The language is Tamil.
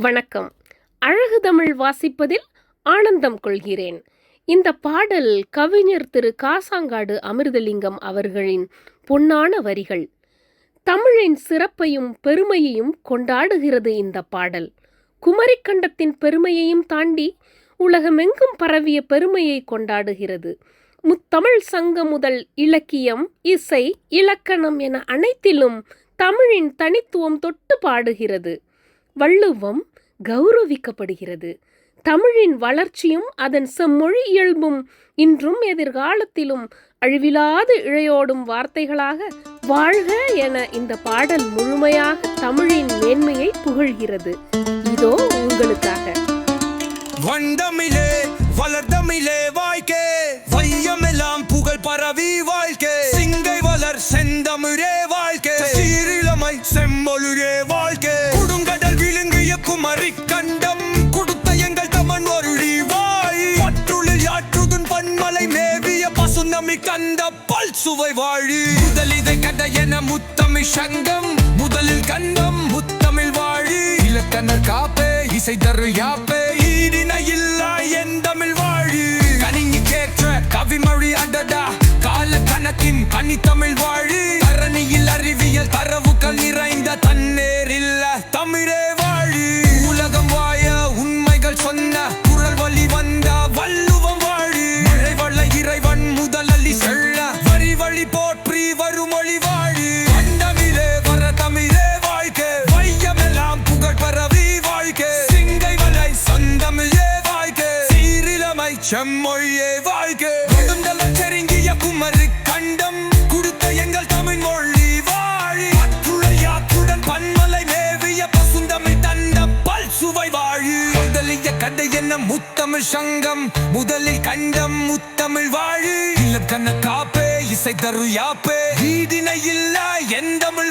வணக்கம். அழகு தமிழ் வாசிப்பதில் ஆனந்தம் கொள்கிறேன். இந்த பாடல் கவிஞர் திரு காசாங்காடு அமிர்தலிங்கம் அவர்களின் பொன்னான வரிகள். தமிழின் சிறப்பையும் பெருமையையும் கொண்டாடுகிறது இந்த பாடல். குமரிக்கண்டத்தின் பெருமையையும் தாண்டி உலகமெங்கும் பரவிய பெருமையை கொண்டாடுகிறது. முத்தமிழ் சங்கம் முதல் இலக்கியம் இசை இலக்கணம் என அனைத்திலும் தமிழின் தனித்துவம் தொட்டு பாடுகிறது. வள்ளுவம் கௌரவிக்கப்படுகிறது. தமிழின் வளர்ச்சியும் அதன் செம்மொழி இயல்பும் இன்றும் எதிர்காலத்திலும் அழிவிலாது இழையோடும் வார்த்தைகளாக வாழ்க என இந்த பாடல் முழுமையாக தமிழின் மேன்மையை புகழ்கிறது. இதோ உங்களுக்காக. வண்டமிழே வளர்தமிழே வாய்க்கே. கண்டம் கொடுத்த எங்கள் தமன் ஒருடி வாய். பற்றுளில் யாற்றுதுன் பன்மலை மேவிய பசுநமி கந்த பல் சுவை வாழி. முதலிதை கட என முத்தமிழ் சங்கம் முதலில் கண்டம் முத்தமிழ் வாழி. இலக்கணர் காப்பே இசை தரு யாப்பே ஈடின இல்லா என் தமிழ் வாழி. கணினி கேற்ற கவிமொழி அடடா கால கணக்கின் கனித்தமிழ் வாழி. செம்மொழியே வாழ்க்கை. கொடுந்தல செருங்கிய குமரி கண்டம். கொடுத்த எங்கள் தமிழ் மொழி வாழி. அற்றுழையாற்றுடன் பன்மலை மேவிய பசுந்தமிழ் தந்த பல் சுவை வாழி. முதலிய கதை என்ன முத்தமிழ் சங்கம். முதலில் கண்டம் முத்தமிழ் வாழி. இலக்கண காப்பே இசை தரு யாப்பே. இல்ல என் தமிழ்